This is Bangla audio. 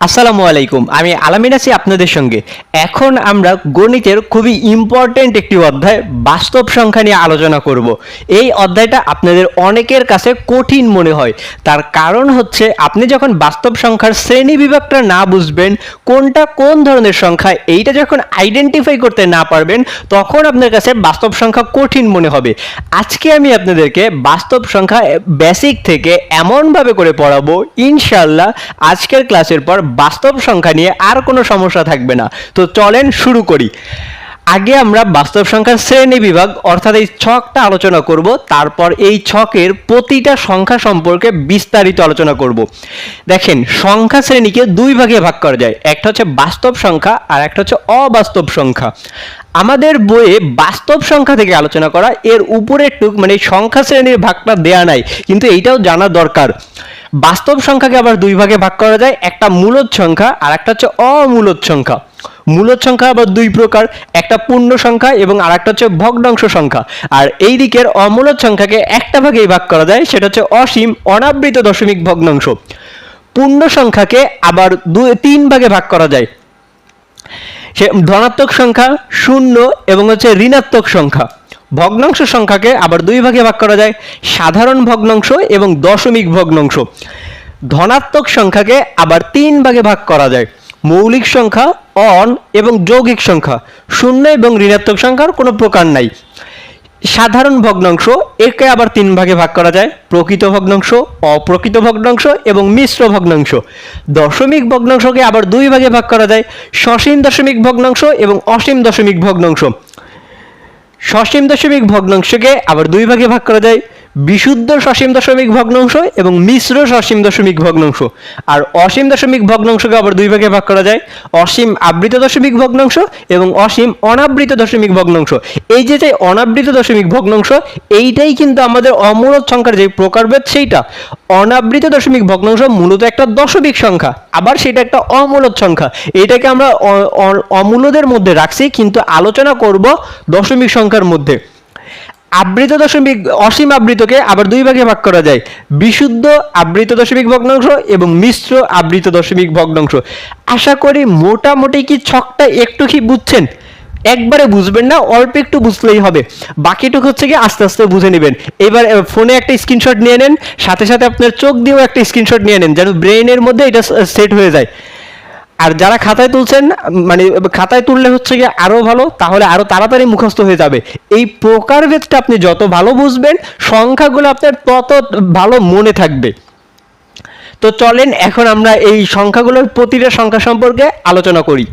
আসসালামু আলাইকুম, আমি আলামিন আছি আপনাদের সঙ্গে। এখন আমরা গণিতের খুবই ইম্পর্ট্যান্ট একটি অধ্যায়, বাস্তব সংখ্যা নিয়ে আলোচনা করব। এই অধ্যায়টা আপনাদের অনেকের কাছে কঠিন মনে হয়। তার কারণ হচ্ছে, আপনি যখন বাস্তব সংখ্যার শ্রেণি বিভাগটা না বুঝবেন, কোনটা কোন ধরনের সংখ্যা, এইটা যখন আইডেন্টিফাই করতে না পারবেন, তখন আপনার কাছে বাস্তব সংখ্যা কঠিন মনে হবে। আজকে আমি আপনাদেরকে বাস্তব সংখ্যা বেসিক থেকে এমনভাবে করে পড়াবো ইনশাল্লাহ আজকের ক্লাসের পর বাস্তব সংখ্যা নিয়ে আর কোনো সমস্যা থাকবে না। তো চলেন শুরু করি। আগে আমরা বাস্তব সংখ্যার শ্রেণি বিভাগ, অর্থাৎ এই ছকটা আলোচনা করব, তারপর এই ছকের প্রতিটা সংখ্যা সম্পর্কে বিস্তারিত আলোচনা করব। দেখেন, সংখ্যা শ্রেণীকে দুই ভাগে ভাগ করা যায়। একটা হচ্ছে বাস্তব সংখ্যা, আর একটা হচ্ছে অবাস্তব সংখ্যা। আমাদের বইয়ে বাস্তব সংখ্যা থেকে আলোচনা করা, এর উপরে একটু মানে সংখ্যা শ্রেণির ভাগটা দেয়া নাই, কিন্তু এইটাও জানা দরকার। বাস্তব সংখ্যাকে আবার দুই ভাগে ভাগ করা যায়, একটা মূলদ সংখ্যা আর একটা হচ্ছে অমূলদ সংখ্যা। মূলদ সংখ্যা আবার দুই প্রকার, একটা পূর্ণ সংখ্যা এবং আর একটা হচ্ছে ভগ্নাংশ সংখ্যা। আর এই দিকের অমূলদ সংখ্যাকে একটা ভাগেই ভাগ করা যায়, সেটা হচ্ছে অসীম, অনাবৃত দশমিক ভগ্নাংশ। পূর্ণ সংখ্যাকে আবার দুই তিন ভাগে ভাগ করা যায়। সে ধনাত্মক সংখ্যা, শূন্য এবং হচ্ছে ঋণাত্মক সংখ্যা। ভগ্নাংশ সংখ্যাকে আবার দুই ভাগে ভাগ করা যায়। সাধারণ ভগ্নাংশ এবং দশমিক ভগ্নাংশ। ধনাত্মক সংখ্যাকে আবার তিন ভাগে ভাগ করা যায়। মৌলিক সংখ্যা, অন এবং যৌগিক সংখ্যা। শূন্য এবং ঋণাত্মক সংখ্যার কোনো প্রকার নাই। সাধারণ ভগ্নাংশ, একে আবার তিন ভাগে ভাগ করা যায়। প্রকৃত ভগ্নাংশ, অপ্রকৃত ভগ্নাংশ এবং মিশ্র ভগ্নাংশ। দশমিক ভগ্নাংশকে আবার দুই ভাগে ভাগ করা যায়। সসীম দশমিক ভগ্নাংশ এবং অসীম দশমিক ভগ্নাংশ। সসীম দশমিক ভগ্নাংশকে আবার দুই ভাগে ভাগ করা যায়। বিশুদ্ধ সসীম দশমিক ভগ্নাংশ এবং মিশ্র সসীম দশমিক ভগ্নাংশ। আর অসীম দশমিক ভগ্নাংশকে আবার দুই ভাগে ভাগ করা যায়। অসীম আবৃত দশমিক ভগ্নাংশ এবং অসীম অনাবৃত দশমিক ভগ্নাংশ। এই যে যে অনাবৃত দশমিক ভগ্নাংশ, এইটাই কিন্তু আমাদের অমূলদ সংখ্যার যে প্রকারভেদ সেইটা। অনাবৃত দশমিক ভগ্নাংশ মূলত একটা দশমিক সংখ্যা, আবার সেটা একটা অমূলদ সংখ্যা। এইটাকে আমরা অমূলদের মধ্যে রাখছি, কিন্তু আলোচনা করব দশমিক সংখ্যার মধ্যে। আবৃত দশমিক, অসীম আবৃতকে আবার দুই ভাগে ভাগ করা যায়। বিশুদ্ধ আবৃত দশমিক ভগ্নাংশ এবং মিশ্র আবৃত দশমিক ভগ্নাংশ। আশা করি মোটামুটি কি ছকটা একটু কি বুঝছেন? একবারে বুঝবেন না, অল্প একটু বুঝলেই হবে। বাকিটুকু হচ্ছে কি আস্তে আস্তে বুঝে নেবেন। এবার ফোনে একটা স্ক্রিনশট নিয়ে নেন, সাথে সাথে আপনার চোখ দিয়েও একটা স্ক্রিনশট নিয়ে নেন, যেন ব্রেইনের মধ্যে এটা সেট হয়ে যায়। আর যারা খাতায় তুলছেন মানে খাতায় তুললে হচ্ছে গিয়ে আরও ভালো, তাহলে আরও তাড়াতাড়ি মুখস্থ হয়ে যাবে। এই প্রকারভেদটা আপনি যত ভালো বুঝবেন, সংখ্যাগুলো আপনার তত ভালো মনে থাকবে। তো চলেন, এখন আমরা এই সংখ্যাগুলোর প্রতিটা সংখ্যা সম্পর্কে আলোচনা করি।